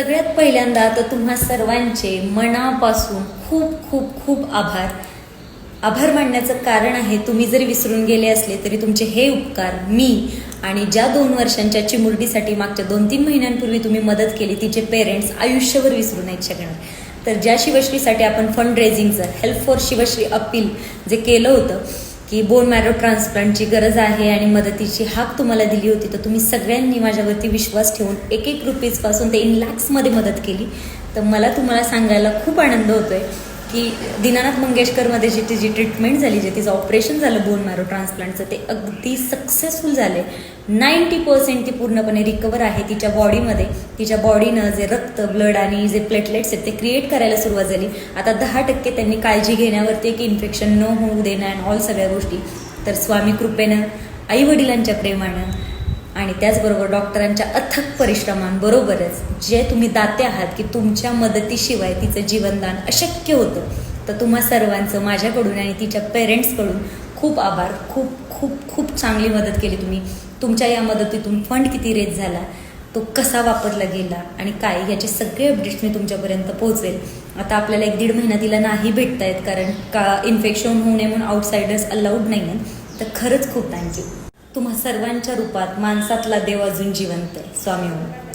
सगळ्यात पहिल्यांदा तर तुम्हा सर्वांचे मनापासून खूप खूप खूप आभार. आभार मानण्याचं कारण आहे तुम्ही जरी विसरून गेले असले तरी तुमचे हे उपकार मी आणि ज्या दोन वर्षांच्या चिमुरडीसाठी मागच्या दोन तीन महिन्यांपूर्वी तुम्ही मदत केली तिचे पेरेंट्स आयुष्यभर विसरू नाहीत शकणार. तर ज्या शिवश्रीसाठी आपण फंड रेझिंगचं हेल्प फॉर शिवश्री अपील जे केलं होतं की बोन मॅरो ट्रान्सप्लांटची गरज आहे आणि मदतीची हाक तुम्हाला दिली होती तर तुम्ही सगळ्यांनी माझ्यावरती विश्वास ठेवून एक एक रुपीजपासून ते इन लॅक्समध्ये मदत केली. तर मला तुम्हाला सांगायला खूप आनंद होतो आहे की दीनानाथ मंगेशकरमध्ये जी तिची ट्रीटमेंट झाली जे तिचं ऑपरेशन झालं बोन मॅरो ट्रान्सप्लांटचं ते अगदी सक्सेसफुल झाले. नाईंटी पर्सेंट ती पूर्णपणे रिकवर आहे तिच्या बॉडीमध्ये तिच्या बॉडीनं जे रक्त ब्लड आणि जे प्लेटलेट्स आहेत ते क्रिएट करायला सुरुवात झाली. आता दहा टक्के त्यांनी काळजी घेण्यावरती की इन्फेक्शन न होऊ देणं अँड ऑल सगळ्या गोष्टी. तर स्वामी कृपेनं आई वडिलांच्या प्रेमानं आणि त्याचबरोबर डॉक्टरांच्या अथक परिश्रमांबरोबरच जे तुम्ही दाते आहात की तुमच्या मदतीशिवाय तिचं जीवनदान अशक्य होतं तर तुम्हा सर्वांचं माझ्याकडून आणि तिच्या पेरेंट्सकडून खूप आभार. खूप खूप खूप चांगली मदत केली तुम्ही. तुमच्या या मदतीतून फंड किती रेज झाला तो कसा वापरला गेला आणि काय याचे सगळे अपडेट्स मी तुमच्यापर्यंत पोहोचवेल. आता आपल्याला एक दीड महिना तिला नाही भेटत आहेत कारण का इन्फेक्शन होऊ नये म्हणून आउटसाइडर्स अलाउड नाही आहेत तर खरंच खूप थँक्यू तुम्हा सर्वांच्या रूपात माणसातला देव अजून जिवंत आहे. स्वामी ओम